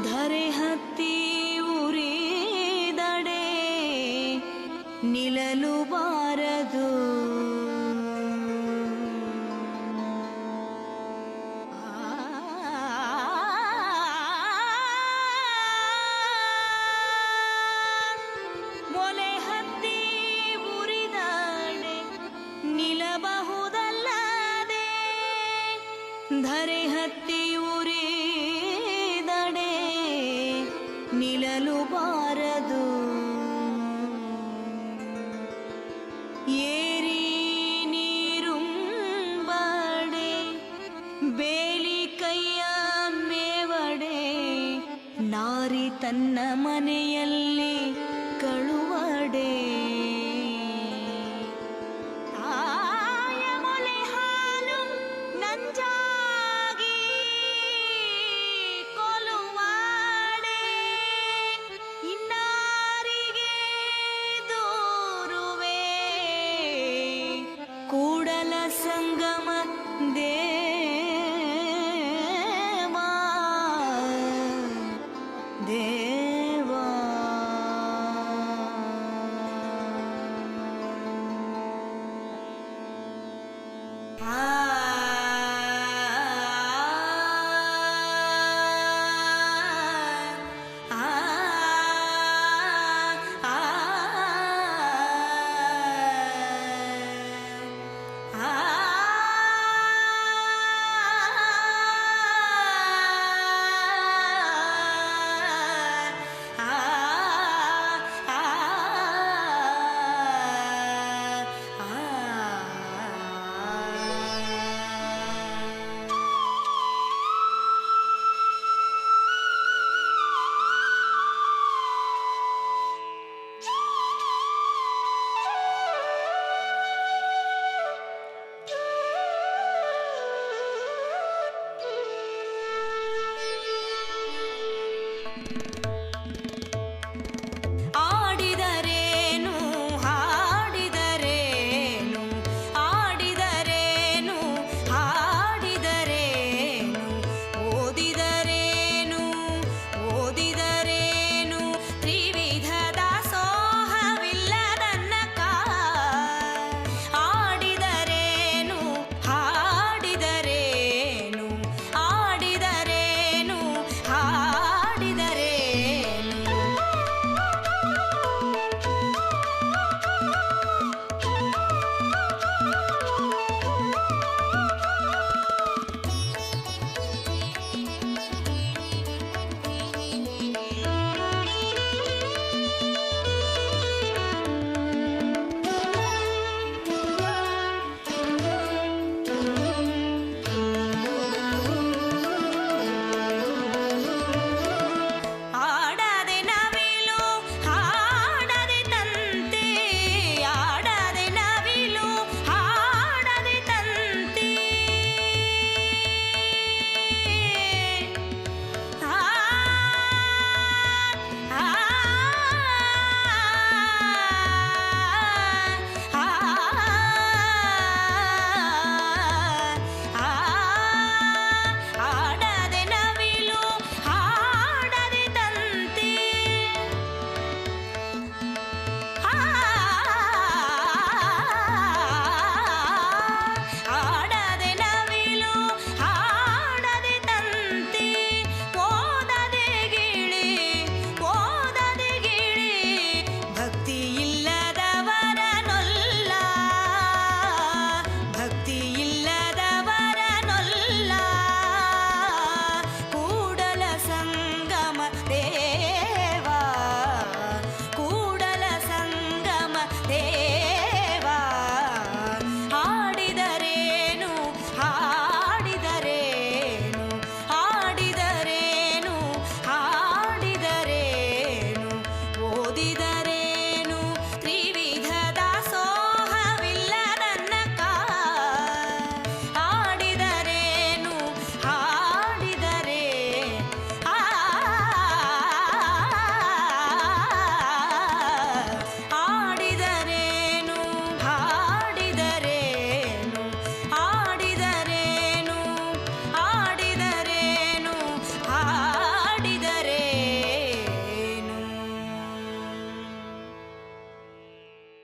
ಧರೆ ಹತ್ತಿ ಉರಿದಡೆ ನಿಲ್ಲಲು ಬಾರದು. ಧರೆ ಹತ್ತಿ ಉರಿದಡೆ ಏರಿ ನೀರುಂಬಡೆ ಬೇಲಿ ಕೈಯ ಮೇವಡೆ ನಾರಿ ತನ್ನ ಮನೆಯಲ್ಲಿ ಕಳುವಡೆ सङ्गम दे।